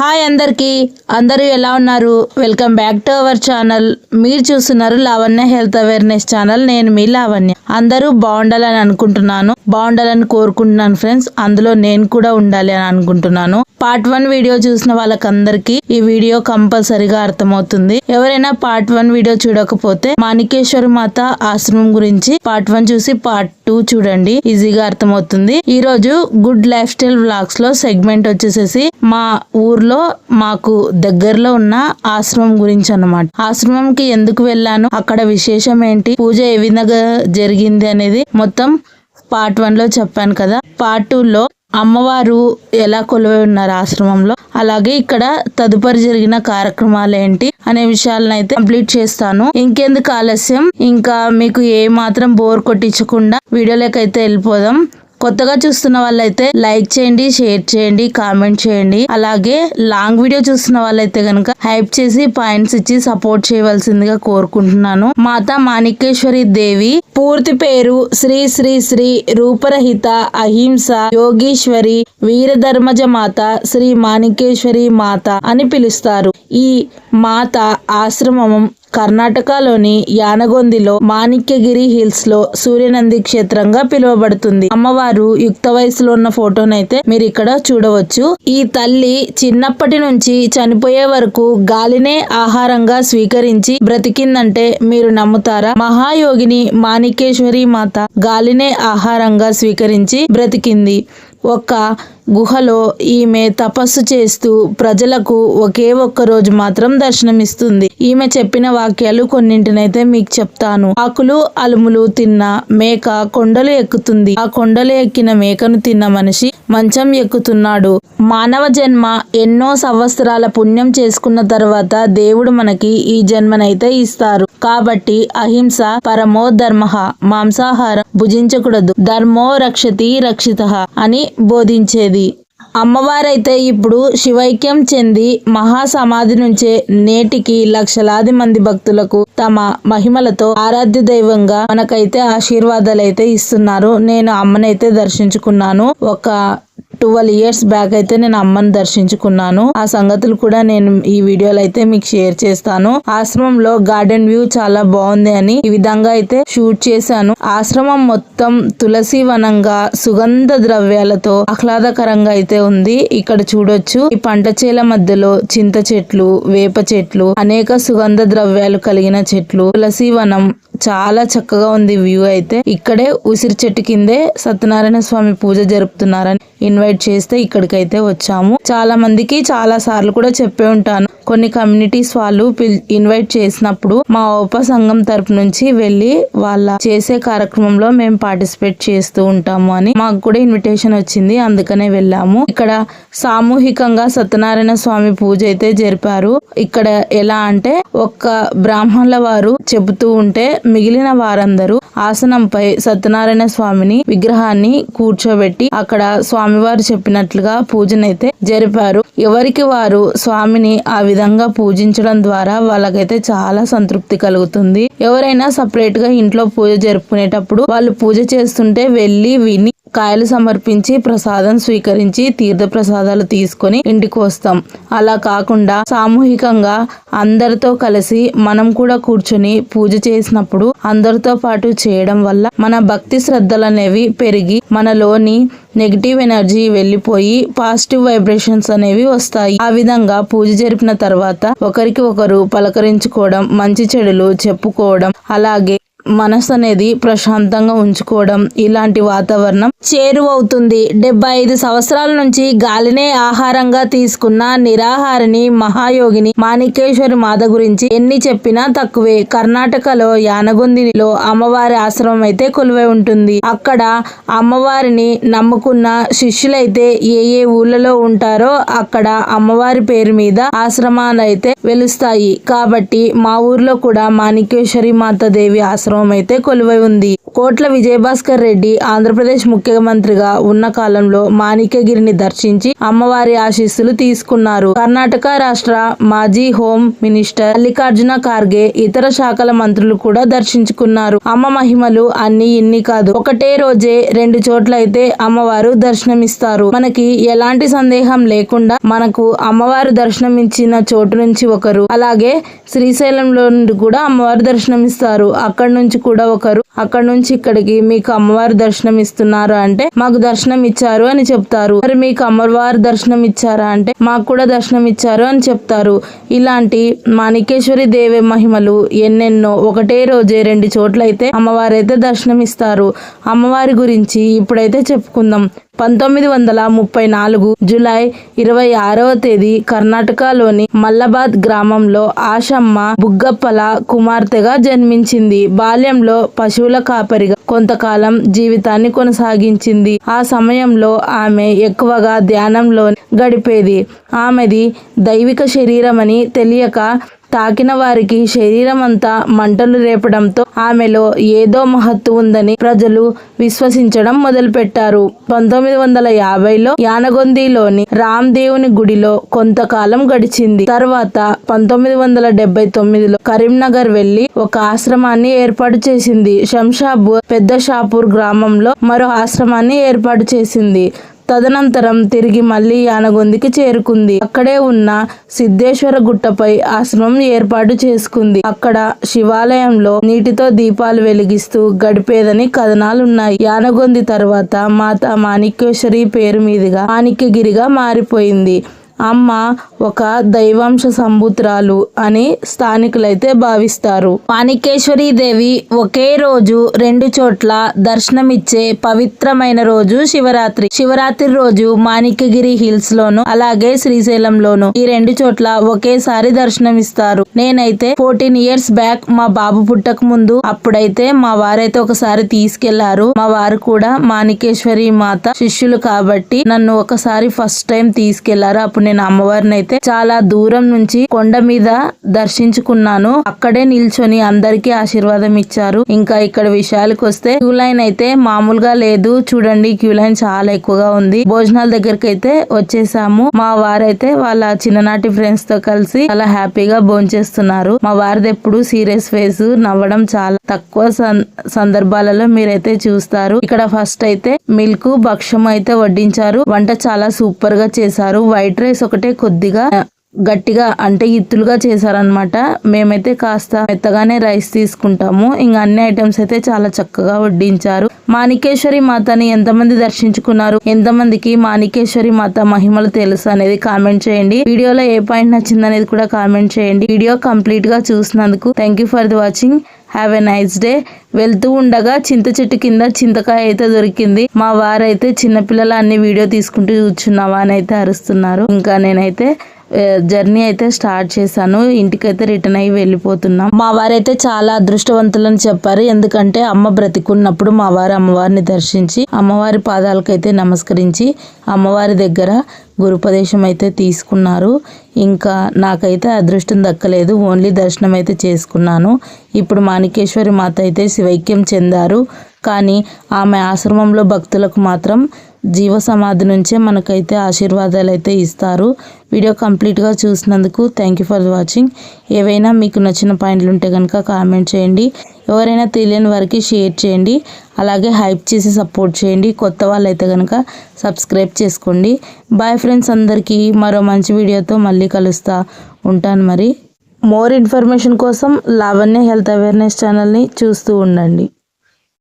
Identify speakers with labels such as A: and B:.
A: Hi అందరికీ. అందరూ ఎలా ఉన్నారు? Welcome back to our channel. మీరు చూస్తున్నారు లావణ్య హెల్త్ అవేర్నెస్ ఛానల్. నేను మీ లావణ్య. అందరూ బాగుండాలని అనుకుంటున్నాను. బాగుండాలని కోరుకుంటున్నాను ఫ్రెండ్స్. అందులో నేను కూడా ఉండాలి అని అనుకుంటున్నాను. పార్ట్ వన్ వీడియో చూసిన వాళ్ళకందరికీ ఈ వీడియో కంపల్సరీగా అర్థమవుతుంది. ఎవరైనా పార్ట్ వన్ వీడియో చూడకపోతే మాణికేశ్వరి మాత ఆశ్రమం గురించి పార్ట్ వన్ చూసి పార్ట్ టూ చూడండి. ఈజీగా అర్థమవుతుంది. ఈ రోజు గుడ్ లైఫ్ స్టైల్ బ్లాగ్స్లో సెగ్మెంట్ వచ్చేసేసి మా ఊర్లో మాకు దగ్గరలో ఉన్న ఆశ్రమం గురించి అన్నమాట. ఆశ్రమంకి ఎందుకు వెళ్ళాను? అక్కడ విశేషం ఏంటి? పూజ ఏ విధంగా జరిగింది అనేది మొత్తం పార్ట్ వన్లో చెప్పాను కదా. పార్ట్ టూ లో అమ్మవారు ఎలా కొలువై ఉన్నారు ఆశ్రమంలో? అలాగే ఇక్కడ తదుపరి జరిగిన కార్యక్రమాలు ఏంటి అనే విషయాలను అయితే కంప్లీట్ చేస్తాను. ఇంకెందుకు ఆలస్యం? ఇంకా మీకు ఏ మాత్రం బోర్ కొట్టించకుండా వీడియోలోకి అయితే వెళ్ళిపోదాం. కొత్తగా చూస్తున్న వాళ్ళైతే లైక్ చేయండి షేర్ చేయండి కామెంట్ చేయండి. అలాగే లాంగ్ వీడియో చూస్తున్న వాళ్ళైతే కనుక హైప్ చేసి పాయింట్స్ ఇచ్చి సపోర్ట్ చేయవలసిందిగా కోరుకుంటున్నాను. మాతా మాణికేశ్వరి దేవి పూర్తి పేరు శ్రీ శ్రీ శ్రీ రూపరహిత అహింస యోగీశ్వరి వీరధర్మజ మాత శ్రీ మాణికేశ్వరి మాత అని పిలుస్తారు. ఈ మాత ఆశ్రమం కర్ణాటకలోని యానగొందిలో మాణిక్యగిరి హిల్స్లో సూర్యనంది క్షేత్రంగా పిలువబడుతుంది. అమ్మవారు యుక్త వయసులో ఉన్న ఫోటోనైతే మీరు ఇక్కడ చూడవచ్చు. ఈ తల్లి చిన్నప్పటి నుంచి చనిపోయే వరకు గాలినే ఆహారంగా స్వీకరించి బ్రతికిందంటే మీరు నమ్ముతారా? మహాయోగిని మాణిక్యేశ్వరి మాత గాలినే ఆహారంగా స్వీకరించి బ్రతికింది. ఒక గుహలో ఈమె తపస్సు చేస్తూ ప్రజలకు ఒకే ఒక్క రోజు మాత్రం దర్శనమిస్తుంది. ఈమె చెప్పిన వాక్యాలు కొన్నింటినైతే మీకు చెప్తాను. ఆకులు అలుములు తిన్న మేక కొండలు ఎక్కుతుంది. ఆ కొండలు ఎక్కిన మేకను తిన్న మనిషి మంచం ఎక్కుతున్నాడు. మానవ జన్మ ఎన్నో సంవత్సరాల పుణ్యం చేసుకున్న తర్వాత దేవుడు మనకి ఈ జన్మనైతే ఇస్తారు. కాబట్టి అహింస పరమో ధర్మ మాంసాహారం భుజించకూడదు. ధర్మో రక్షతి రక్షిత అని బోధించేది. అమ్మవారైతే ఇప్పుడు శివైక్యం చెంది మహాసమాధి నుంచే నేటికి లక్షలాది మంది భక్తులకు తమ మహిమలతో ఆరాధ్య దైవంగా మనకైతే ఆశీర్వాదాలు అయితే ఇస్తున్నారు. నేను అమ్మనైతే దర్శించుకున్నాను. ఒక ట్వెల్వ్ ఇయర్స్ బ్యాక్ అయితే నేను అమ్మని దర్శించుకున్నాను. ఆ సంగతులు కూడా నేను ఈ వీడియోలో అయితే మీకు షేర్ చేస్తాను. ఆశ్రమంలో గార్డెన్ వ్యూ చాలా బాగుంది అని ఈ విధంగా అయితే షూట్ చేశాను. ఆశ్రమం మొత్తం తులసి వనంగా సుగంధ ద్రవ్యాలతో ఆహ్లాదకరంగా అయితే ఉంది. ఇక్కడ చూడొచ్చు ఈ పంట చేల మధ్యలో చింత చెట్లు వేప చెట్లు అనేక సుగంధ ద్రవ్యాలు కలిగిన చెట్లు. తులసి వనం చాలా చక్కగా ఉంది వ్యూ అయితే. ఇక్కడే ఉసిరి చెట్టు కిందే సత్యనారాయణ స్వామి పూజ జరుపుతున్నారని ఇన్వైట్ చేస్తే ఇక్కడికైతే వచ్చాము. చాలా మందికి చాలా సార్లు కూడా చెప్పే ఉంటాను. కొన్ని కమ్యూనిటీస్ వాళ్ళు ఇన్వైట్ చేసినప్పుడు మా ఉపసంఘం తరపు నుంచి వెళ్ళి వాళ్ళ చేసే కార్యక్రమంలో మేము పార్టిసిపేట్ చేస్తూ ఉంటాము అని మాకు కూడా ఇన్విటేషన్ వచ్చింది. అందుకనే వెళ్ళాము. ఇక్కడ సామూహికంగా సత్యనారాయణ స్వామి పూజ అయితే జరిపారు. ఇక్కడ ఎలా అంటే ఒక్క బ్రాహ్మణుల వారు చెబుతూ ఉంటే మిగిలిన వారందరూ ఆసనంపై సత్యనారాయణ స్వామిని విగ్రహాన్ని కూర్చోబెట్టి అక్కడ స్వామివారు చెప్పినట్లుగా పూజనైతే జరిపారు. ఎవరికి వారు స్వామిని ఆ విధంగా విధంగా పూజించడం ద్వారా వాళ్ళకైతే చాలా సంతృప్తి కలుగుతుంది. ఎవరైనా సపరేట్గా ఇంట్లో పూజ జరుపుకునేటప్పుడు వాళ్ళు పూజ చేస్తుంటే వెళ్ళి విని కాయలు సమర్పించి ప్రసాదం స్వీకరించి తీర్థ ప్రసాదాలు తీసుకొని ఇంటికి వస్తాం. అలా కాకుండా సామూహికంగా అందరితో కలిసి మనం కూడా కూర్చొని పూజ చేసినప్పుడు అందరితో పాటు చేయడం వల్ల మన భక్తి శ్రద్ధలు అనేవి పెరిగి మనలోని నెగిటివ్ ఎనర్జీ వెళ్ళిపోయి పాజిటివ్ వైబ్రేషన్స్ అనేవి వస్తాయి. ఆ విధంగా పూజ జరిపిన తర్వాత ఒకరికి ఒకరు పలకరించుకోవడం మంచి చెడులు చెప్పుకోవడం అలాగే మనసు అనేది ప్రశాంతంగా ఉంచుకోవడం ఇలాంటి వాతావరణం చేరువవుతుంది. డెబ్బై ఐదు సంవత్సరాల నుంచి గాలినే ఆహారంగా తీసుకున్న నిరాహారిని మహాయోగిని మాణికేశ్వరి మాత గురించి ఎన్ని చెప్పినా తక్కువే. కర్ణాటకలో యానగొందిలో అమ్మవారి ఆశ్రమం అయితే కొలువై ఉంటుంది. అక్కడ అమ్మవారిని నమ్ముకున్న శిష్యులైతే ఏ ఏ ఊళ్ళలో ఉంటారో అక్కడ అమ్మవారి పేరు మీద ఆశ్రమాలు అయితే వెలుస్తాయి. కాబట్టి మా ఊర్లో కూడా మాణికేశ్వరి మాత దేవి ఆశ్రమం అయితే కొలువై ఉంది. కోట్ల విజయభాస్కర్ రెడ్డి ఆంధ్రప్రదేశ్ ముఖ్యమంత్రిగా ఉన్న కాలంలో మాణిక్యగిరిని దర్శించి అమ్మవారి ఆశీస్సులు తీసుకున్నారు. కర్ణాటక రాష్ట్ర మాజీ హోం మినిస్టర్ మల్లికార్జున ఖార్గే ఇతర శాఖల మంత్రులు కూడా దర్శించుకున్నారు. అమ్మ మహిమలు అన్ని ఇన్ని కాదు. ఒకటే రోజే రెండు చోట్ల అయితే అమ్మవారు దర్శనమిస్తారు. మనకి ఎలాంటి సందేహం లేకుండా మనకు అమ్మవారు దర్శనం ఇచ్చిన చోటు నుంచి ఒకరు. అలాగే శ్రీశైలంలో నుండి కూడా అమ్మవారు దర్శనమిస్తారు. అక్కడ నుంచి కూడా ఒకరు అక్కడ నుంచి ఇక్కడికి మీకు అమ్మవారి దర్శనం ఇస్తున్నారు అంటే మాకు దర్శనం ఇచ్చారు అని చెప్తారు. మరి మీకు అమ్మవారి దర్శనం ఇచ్చారా అంటే మాకు కూడా దర్శనం ఇచ్చారు అని చెప్తారు. ఇలాంటి మాణికేశ్వరి దేవి మహిమలు ఎన్నెన్నో ఒకటే రోజే రెండు చోట్ల అయితే అమ్మవారు అయితే దర్శనం ఇస్తారు అమ్మవారి గురించి ఇప్పుడైతే చెప్పుకుందాం. పంతొమ్మిది వందల ముప్పై నాలుగు జులై ఇరవై ఆరవ తేదీ కర్ణాటకలోని మల్లబాద్ గ్రామంలో ఆశమ్మ బుగ్గప్పల కుమార్తెగా జన్మించింది. బాల్యంలో పశువుల కాపరిగా కొంతకాలం జీవితాన్ని కొనసాగించింది. ఆ సమయంలో ఆమె ఎక్కువగా ధ్యానంలో గడిపేది. ఆమెది దైవిక శరీరమని తెలియక తాకిన వారికి శరీరం అంతా మంటలు రేపడంతో ఆమెలో ఏదో మహత్తు ఉందని ప్రజలు విశ్వసించడం మొదలుపెట్టారు. పంతొమ్మిది వందల యాభైలో యానగొందిలోని రామ్ దేవుని గుడిలో కొంతకాలం గడిచింది. తర్వాత పంతొమ్మిది వందల డెబ్బై తొమ్మిదిలో కరీంనగర్ వెళ్ళి ఒక ఆశ్రమాన్ని ఏర్పాటు చేసింది. శంషాపూర్ పెద్ద షాపూర్ గ్రామంలో మరో ఆశ్రమాన్ని ఏర్పాటు చేసింది. తదనంతరం తిరిగి మళ్ళీ యానగొందికి చేరుకుంది. అక్కడే ఉన్న సిద్ధేశ్వర గుట్టపై ఆశ్రమం ఏర్పాటు చేసుకుంది. అక్కడ శివాలయంలో నీటితో దీపాలు వెలిగిస్తూ గడిపేదని కథనాలున్నాయి. యానగొంది తర్వాత మాత మాణిక్యేశ్వరి పేరు మీదుగా మాణిక్యగిరిగా మారిపోయింది. అమ్మ ఒక దైవాంశ సంబుత్రాలు అని స్థానికులైతే భావిస్తారు. మాణికేశ్వరి దేవి ఒకే రోజు రెండు చోట్ల దర్శనమిచ్చే పవిత్రమైన రోజు శివరాత్రి. శివరాత్రి రోజు మాణిక్యగిరి హిల్స్ లోను అలాగే శ్రీశైలంలోను ఈ రెండు చోట్ల ఒకేసారి దర్శనమిస్తారు. నేనైతే ఫోర్టీన్ ఇయర్స్ బ్యాక్ మా బాబు పుట్టక ముందు అప్పుడైతే మా వారైతే ఒకసారి తీసుకెళ్ళారు. మా వారు కూడా మాణికేశ్వరి మాత శిష్యులు కాబట్టి నన్ను ఒకసారి ఫస్ట్ టైం తీసుకెళ్ళారు. అప్పుడు నేను అమ్మవారిని అయితే చాలా దూరం నుంచి కొండ మీద దర్శించుకున్నాను. అక్కడే నిల్చొని అందరికీ ఆశీర్వాదం ఇచ్చారు. ఇంకా ఇక్కడ విషయాలకు వస్తే క్యూ లైన్ అయితే మామూలుగా లేదు. చూడండి క్యూ లైన్ చాలా ఎక్కువగా ఉంది. భోజనాల దగ్గరికి అయితే వచ్చేసాము. మా వారైతే వాళ్ళ చిన్ననాటి ఫ్రెండ్స్తో కలిసి చాలా హ్యాపీగా భోంచేస్తున్నారు. మా వారిది ఎప్పుడు సీరియస్ ఫేస్. నవ్వడం చాలా తక్కువ సందర్భాలలో మీరైతే చూస్తారు. ఇక్కడ ఫస్ట్ అయితే మిల్క్ భక్ష్యం అయితే వడ్డించారు. వంట చాలా సూపర్గా చేశారు. వైట్ రైస్ ఒకటే కొద్దిగా గట్టిగా అంటే ఇత్తులుగా చేశారనమాట మేమైతే కాస్త మెత్తగానే రైస్ తీసుకుంటాము. ఇంకా అన్ని ఐటమ్స్ అయితే చాలా చక్కగా వడ్డించారు. మాణికేశ్వరి మాతని ఎంతమంది దర్శించుకున్నారు? ఎంతమందికి మాణికేశ్వరి మాత మహిమలు తెలుసు అనేది కామెంట్ చేయండి. వీడియోలో ఏ పాయింట్ నచ్చింది అనేది కూడా కామెంట్ చేయండి. వీడియో కంప్లీట్గా చూసినందుకు thank for the watching. Have a nice day. వెళ్తూ ఉండగా చింత చెట్టు కింద చింతకాయ అయితే దొరికింది. మా వారైతే చిన్నపిల్లలు అన్ని వీడియో తీసుకుంటూ కూర్చున్నావా అని అయితే అరుస్తున్నారు. ఇంకా నేనైతే జర్నీ అయితే స్టార్ట్ చేశాను. ఇంటికైతే రిటర్న్ అయ్యి వెళ్ళిపోతున్నాం. మా వారైతే చాలా అదృష్టవంతులని చెప్పారు. ఎందుకంటే అమ్మ బ్రతికున్నప్పుడు మా వారు అమ్మవారిని దర్శించి అమ్మవారి పాదాలకైతే నమస్కరించి అమ్మవారి దగ్గర గురుపదేశం అయితే తీసుకున్నారు. ఇంకా నాకైతే అదృష్టం దక్కలేదు. ఓన్లీ దర్శనం అయితే చేసుకున్నాను. ఇప్పుడు మాణికేశ్వరి మాత అయితే శివైక్యం చెందారు. కానీ ఆమె ఆశ్రమంలో భక్తులకు మాత్రం జీవ సమాధి నుంచే మనకైతే ఆశీర్వాదాలు అయితే ఇస్తారు. వీడియో కంప్లీట్గా చూసినందుకు థ్యాంక్ యూ ఫర్ వాచింగ్ ఏవైనా మీకు నచ్చిన పాయింట్లు ఉంటే కనుక కామెంట్ చేయండి. ఎవరైనా తెలియని వారికి షేర్ చేయండి. అలాగే హైప్ చేసి సపోర్ట్ చేయండి. కొత్త వాళ్ళైతే కనుక సబ్స్క్రైబ్ చేసుకోండి. బాయ్ ఫ్రెండ్స్ అందరికీ. మరో మంచి వీడియోతో మళ్ళీ కలుస్తా ఉంటాను మరి. మోర్ ఇన్ఫర్మేషన్ కోసం లావణ్య హెల్త్ అవేర్నెస్ ఛానల్ని చూస్తూ ఉండండి.